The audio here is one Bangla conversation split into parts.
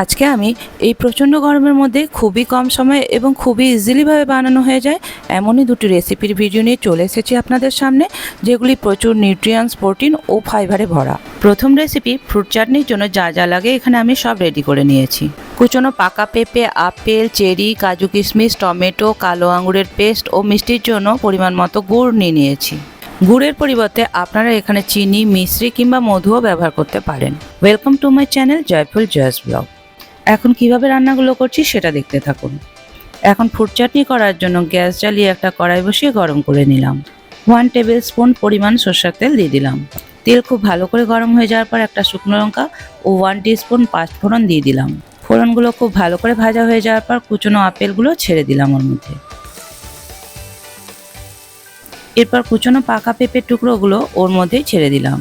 আজকে আমি এই প্রচণ্ড গরমের মধ্যে খুবই কম সময়ে এবং খুবই ইজিলিভাবে বানানো হয়ে যায় এমনই দুটি রেসিপির ভিডিও নিয়ে চলে এসেছি আপনাদের সামনে, যেগুলি প্রচুর নিউট্রিয়েন্টস প্রোটিন ও ফাইবারে ভরা। প্রথম রেসিপি ফ্রুট চাটনির জন্য যা যা লাগে এখানে আমি সব রেডি করে নিয়েছি। কুচনো পাকা পেঁপে, আপেল, চেরি, কাজু কিশমিশ, টমেটো, কালো আঙুরের পেস্ট ও মিষ্টির জন্য পরিমাণ মতো গুড় নিয়ে নিয়েছি। গুড়ের পরিবর্তে আপনারা এখানে চিনি, মিশ্রি কিংবা মধুও ব্যবহার করতে পারেন। Welcome to my channel joyful Joy's blog এখন কীভাবে রান্নাগুলো করছি সেটা দেখতে থাকুন। এখন ফুড চাটনি করার জন্য গ্যাস জ্বালিয়ে একটা কড়াই বসিয়ে গরম করে নিলাম। ওয়ান টেবিল স্পুন পরিমাণ সর্ষের তেল দিয়ে দিলাম। তেল খুব ভালো করে গরম হয়ে যাওয়ার পর একটা শুকনো লঙ্কা ও ওয়ান স্পুন পাঁচফোড়ন দিয়ে দিলাম। ফোড়নগুলো খুব ভালো করে ভাজা হয়ে যাওয়ার পর কুচনো আপেলগুলো ছেড়ে দিলাম ওর মধ্যে। এরপর কুচনো পাকা পেঁপের টুকরোগুলো ওর মধ্যেই ছেড়ে দিলাম।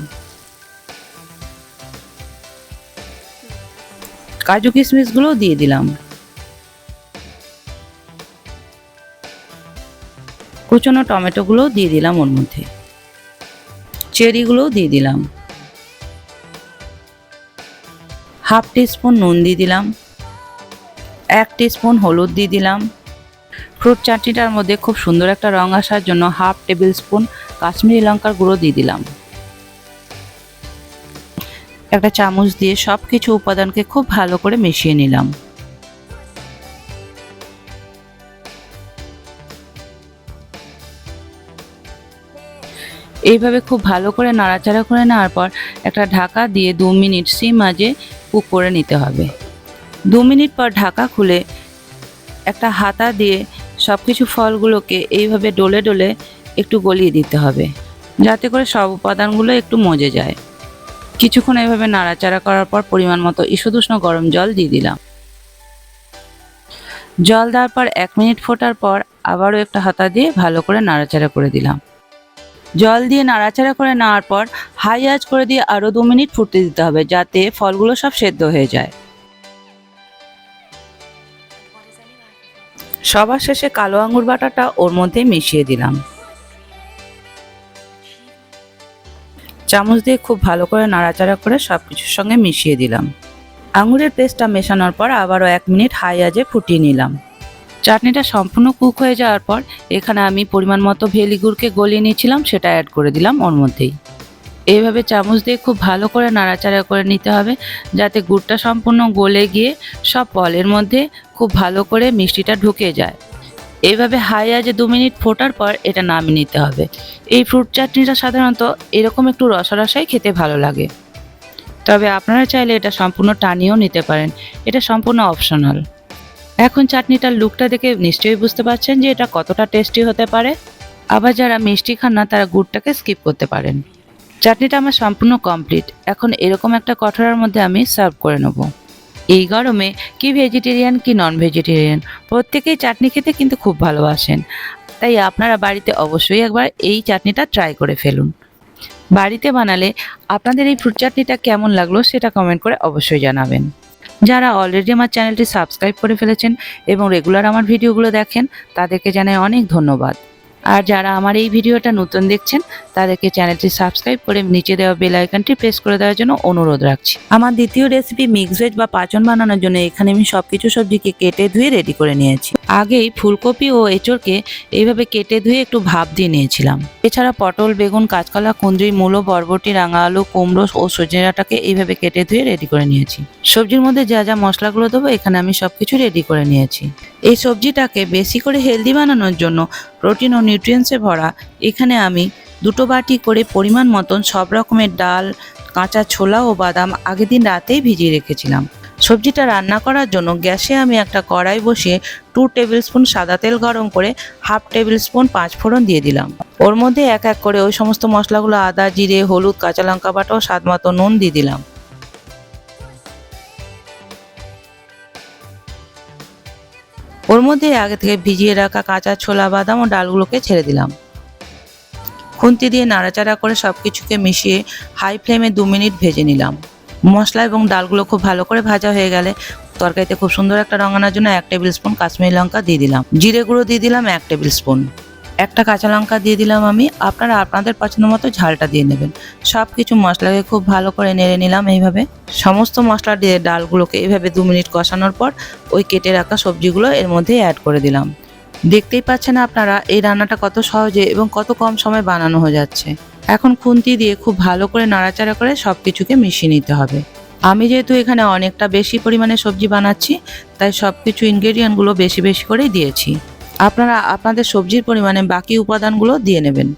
কাজু কিশমিশগুলো দিয়ে দিলাম। কুচনো টমেটোগুলো দিয়ে দিলাম ওর মধ্যে। চেরিগুলোও দিয়ে দিলাম। হাফ টিস্পুন নুন দিয়ে দিলাম। এক টিস্পুন হলুদ দিয়ে দিলাম। ফ্রুট চাটনিটার মধ্যে খুব সুন্দর একটা রং আসার জন্য হাফ টেবিল স্পুন কাশ্মীরি লঙ্কার গুঁড়ো দিয়ে দিলাম। একটা চামচ দিয়ে সব কিছু উপাদানকে খুব ভালো করে মিশিয়ে নিলাম। এইভাবে খুব ভালো করে নাড়াচাড়া করে নেওয়ার পর একটা ঢাকা দিয়ে দু মিনিট সিম মাঝে কুক করে নিতে হবে। দু মিনিট পর ঢাকা খুলে একটা হাতা দিয়ে সব কিছু ফলগুলোকে এইভাবে ডলে ডলে একটু গলিয়ে দিতে হবে, যাতে করে সব উপাদানগুলো একটু মজে যায়। কিছুক্ষণ এভাবে নাড়াচাড়া করার পর পরিমাণ মতো ঈষদুষ্ণ গরম জল দিয়ে দিলাম। জল দেওয়ার পর এক মিনিট ফোটার পর আবারও একটা হাতা দিয়ে ভালো করে নাড়াচাড়া করে দিলাম। জল দিয়ে নাড়াচাড়া করে নেওয়ার পর হাই আঁচ করে দিয়ে আরও দু মিনিট ফুটতে দিতে হবে যাতে ফলগুলো সব সেদ্ধ হয়ে যায়। সবার শেষে কালো আঙুর বাটাটা ওর মধ্যে মিশিয়ে দিলাম। চামচ দিয়ে খুব ভালো করে নাড়াচাড়া করে সব কিছুর সঙ্গে মিশিয়ে দিলাম। আঙুরের পেস্টটা মেশানোর পর আবারও এক মিনিট হাই আজে ফুটিয়ে নিলাম। চাটনিটা সম্পূর্ণ কুক হয়ে যাওয়ার পর এখানে আমি পরিমাণ মতো ভেলি গুড়কে গলিয়ে নিয়েছিলাম, সেটা অ্যাড করে দিলাম ওর মধ্যেই। এইভাবে চামচ দিয়ে খুব ভালো করে নাড়াচাড়া করে নিতে হবে, যাতে গুড়টা সম্পূর্ণ গলে গিয়ে সব ফলের মধ্যে খুব ভালো করে মিষ্টিটা ঢুকে যায়। এইভাবে হাই আজে দু মিনিট ফোটার পর এটা নামিয়ে নিতে হবে। এই ফ্রুট চাটনিটা সাধারণত এরকম একটু রসরসাই খেতে ভালো লাগে। তবে আপনারা চাইলে এটা সম্পূর্ণ টানিয়েও নিতে পারেন। এটা সম্পূর্ণ অপশনাল। এখন চাটনিটার লুকটা দেখে নিশ্চয়ই বুঝতে পারছেন যে এটা কতটা টেস্টি হতে পারে। আবার যারা মিষ্টি খান না, তারা গুড়টাকে স্কিপ করতে পারেন। চাটনিটা আমার সম্পূর্ণ কমপ্লিট। এখন এরকম একটা কঠোরার মধ্যে আমি সার্ভ করে নেব। এই গরমে কি ভেজিটেরিয়ান কি নন ভেজিটেরিয়ান প্রত্যেকেই চাটনি খেতে কিন্তু খুব ভালোবাসেন। তাই আপনারা বাড়িতে অবশ্যই একবার এই চাটনিটা ট্রাই করে ফেলুন। বাড়িতে বানালে আপনাদের এই ফ্রুট চাটনিটা কেমন লাগল সেটা কমেন্ট করে অবশ্যই জানাবেন। যারা অলরেডি আমার চ্যানেলটি সাবস্ক্রাইব করে ফেলেছেন এবং রেগুলার আমার ভিডিওগুলো দেখেন, তাদেরকে জানাই অনেক ধন্যবাদ। আর যারা আমার এই ভিডিওটা নতুন দেখছেন তাদেরকে চ্যানেলটি সাবস্ক্রাইব করে নিচে দেওয়া বেল আইকনটি প্রেস করে দেওয়ার জন্য অনুরোধ রাখছি। আমার দ্বিতীয় রেসিপি মিক্স ভেজ বা পাচন বানানোর জন্য এখানে আমি সবকিছু সবজিকে কেটে ধুয়ে রেডি করে নিয়েছি। আগেই ফুলকপি ও এঁচড়কে এইভাবে কেটে ধুয়ে একটু ভাপ দিয়ে নিয়েছিলাম। এছাড়া পটল বেগুন কাঁচকলা কুঁদরি মূলো বরবটি রাঙা আলু কুমড়ো ও সজনেটাকে এইভাবে কেটে ধুয়ে রেডি করে নিয়েছি। সবজির মধ্যে যা যা মশলাগুলো দেবো এখানে আমি সবকিছু রেডি করে নিয়েছি। এই সবজিটাকে বেশি করে হেলদি বানানোর জন্য প্রোটিন ও নিউট্রিয়েন্টসে ভরা। এখানে আমি দুটো বাটি করে পরিমাণ মতন সব রকমের ডাল, কাঁচা ছোলা ও বাদাম আগের দিন রাতেই ভিজিয়ে রেখেছিলাম। সবজিটা রান্না করার জন্য গ্যাসে আমি একটা কড়াই বসিয়ে টু টেবিল স্পুন সাদা তেল গরম করে হাফ টেবিল স্পুন পাঁচ ফোড়ন দিয়ে দিলাম। ওর মধ্যে এক এক করে ওই সমস্ত মশলাগুলো আদা, জিরে, হলুদ, কাঁচা লঙ্কা বাটা ও স্বাদ মতো নুন দিয়ে দিলাম। ওর মধ্যে আগে থেকে ভিজিয়ে রাখা কাঁচা ছোলা, বাদাম ও ডালগুলোকে ছেড়ে দিলাম। খুন্তি দিয়ে নাড়াচাড়া করে সব কিছুকে মিশিয়ে হাই ফ্লেমে দু মিনিট ভেজে নিলাম। মশলা এবং ডালগুলো খুব ভালো করে ভাজা হয়ে গেলে তরকারিতে খুব সুন্দর একটা রঙানোর জন্য এক টেবিল স্পুন কাশ্মীরি লঙ্কা দিয়ে দিলাম। জিরে গুঁড়ো দিয়ে দিলাম এক টেবিল স্পুন। একটা কাঁচা লঙ্কা দিয়ে দিলাম আমি। আপনারা আপনাদের পছন্দ মতো ঝালটা দিয়ে নেবেন। সব কিছু মশলাকে খুব ভালো করে নেড়ে নিলাম এইভাবে। সমস্ত মশলা দিয়ে ডালগুলোকে এইভাবে দু মিনিট কষানোর পর ওই কেটে রাখা সবজিগুলো এর মধ্যে অ্যাড করে দিলাম। দেখতেই পাচ্ছেন আপনারা এই রান্নাটা কত সহজে এবং কত কম সময় বানানো হয়ে যাচ্ছে। এখন খুন্তি দিয়ে খুব ভালো করে নাড়াচাড়া করে সব কিছুকে মিশিয়ে নিতে হবে। আমি যেহেতু এখানে অনেকটা বেশি পরিমাণে সবজি বানাচ্ছি, তাই সব কিছু ইনগ্রেডিয়েন্টগুলো বেশি বেশি করেই দিয়েছি। আপনারা আপনাদের সবজির পরিমাণে বাকি উপাদানগুলো দিয়ে নেবেন।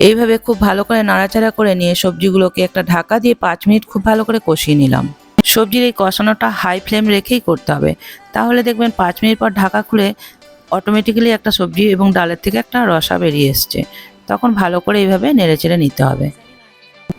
এইভাবে খুব ভালো করে নাড়াচাড়া করে নিয়ে সবজিগুলোকে একটা ঢাকা দিয়ে পাঁচ মিনিট খুব ভালো করে কষিয়ে নিলাম। সবজির এই কষানোটা হাই ফ্লেম রেখেই করতে হবে। তাহলে দেখবেন পাঁচ মিনিট পর ঢাকা খুলে অটোমেটিক্যালি একটা সবজি এবং ডালের থেকে একটা রসা বেরিয়ে এসছে। তখন ভালো করে এইভাবে নেড়েচেড়ে নিতে হবে।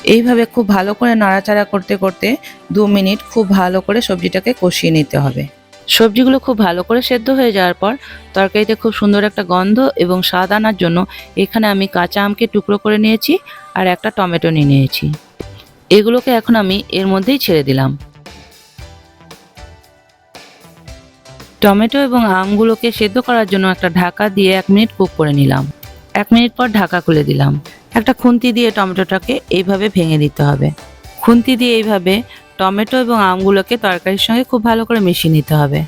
এইভাবে খুব ভালো করে নাড়াচাড়া করতে করতে দু মিনিট খুব ভালো করে সবজিটাকে কষিয়ে নিতে হবে। সবজিগুলো খুব ভালো করে সেদ্ধ হয়ে যাওয়ার পর তরকারিতে খুব সুন্দর একটা গন্ধ এবং স্বাদ আনার জন্য এখানে আমি কাঁচা আমকে টুকরো করে নিয়েছি আর একটা টমেটো নিয়ে নিয়েছি। এগুলোকে এখন আমি এর মধ্যেই ছেড়ে দিলাম। টমেটো এবং আমগুলোকে সেদ্ধ করার জন্য একটা ঢাকা দিয়ে এক মিনিট কুক করে নিলাম। এক মিনিট পর ঢাকা খুলে দিলাম। একটা খুন্তি দিয়ে টমেটোটাকে এইভাবে ভেঙে দিতে হবে। খুন্তি দিয়ে এইভাবে টমেটো এবং আমগুলোকে তরকারির সঙ্গে খুব ভালো করে মিশিয়ে নিতে হবে।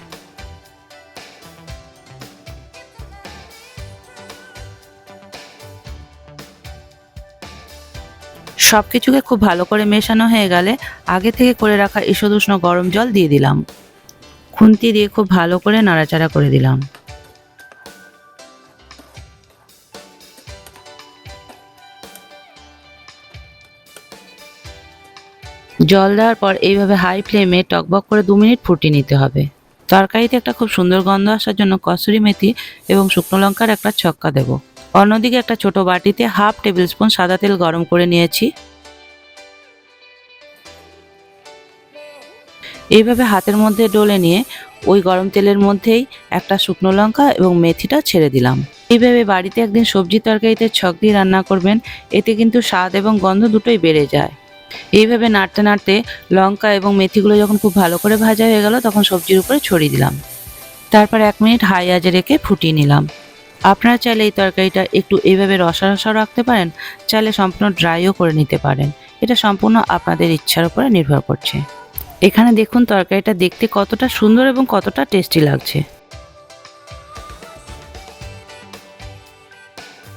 সব কিছুকে খুব ভালো করে মেশানো হয়ে গেলে আগে থেকে করে রাখা ইসদ ঈষদুষ্ণ গরম জল দিয়ে দিলাম। খুন্তি দিয়ে খুব ভালো করে নাড়াচাড়া করে দিলাম। জল দেওয়ার পর এইভাবে হাই ফ্লেমে টকবক করে দু মিনিট ফুটিয়ে নিতে হবে। তরকারিতে একটা খুব সুন্দর গন্ধ আসার জন্য কসুরি মেথি এবং শুকনো লঙ্কার একটা ছক্কা দেব। অন্যদিকে একটা ছোট বাটিতে হাফ টেবিল স্পুন সাদা তেল গরম করে নিয়েছি। এইভাবে হাতের মধ্যে ডলে নিয়ে ওই গরম তেলের মধ্যেই একটা শুকনো লঙ্কা এবং মেথিটা ছেড়ে দিলাম। এইভাবে বাড়িতে একদিন সবজি তরকারিতে ছক দিয়ে রান্না করবেন, এতে কিন্তু স্বাদ এবং গন্ধ দুটোই বেড়ে যায়। এইভাবে নাড়তে নাড়তে লঙ্কা এবং মেথিগুলো যখন খুব ভালো করে ভাজা হয়ে গেল, তখন সবজির উপরে ছড়িয়ে দিলাম। তারপর এক মিনিট হাই আজে রেখে ফুটিয়ে নিলাম। আপনারা চাইলে এই তরকারিটা একটু এইভাবে রসা রসা রাখতে পারেন, চাইলে সম্পূর্ণ ড্রাইও করে নিতে পারেন। এটা সম্পূর্ণ আপনাদের ইচ্ছার উপরে নির্ভর করছে। এখানে দেখুন তরকারিটা দেখতে কতটা সুন্দর এবং কতটা টেস্টি লাগছে।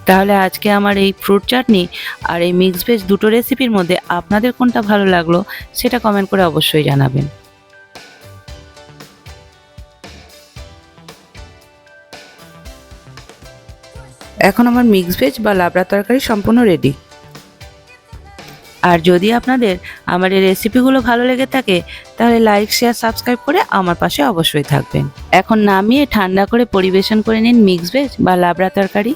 তাহলে আজকে আমার এই ফ্রুট চাটনি আর এই মিক্স ভেজ দুটো রেসিপির মধ্যে আপনাদের কোনটা ভালো লাগল সেটা কমেন্ট করে অবশ্যই জানাবেন। এখন আমার মিক্স ভেজ বা লাবড়া তরকারি সম্পূর্ণ রেডি আর যদি আপনাদের আমার এই রেসিপিগুলো ভালো লেগে থাকে, তাহলে লাইক শেয়ার সাবস্ক্রাইব করে আমার পাশে অবশ্যই থাকবেন। এখন নামিয়ে ঠান্ডা করে পরিবেশন করে নিন মিক্স ভেজ বা লাবড়া তরকারি।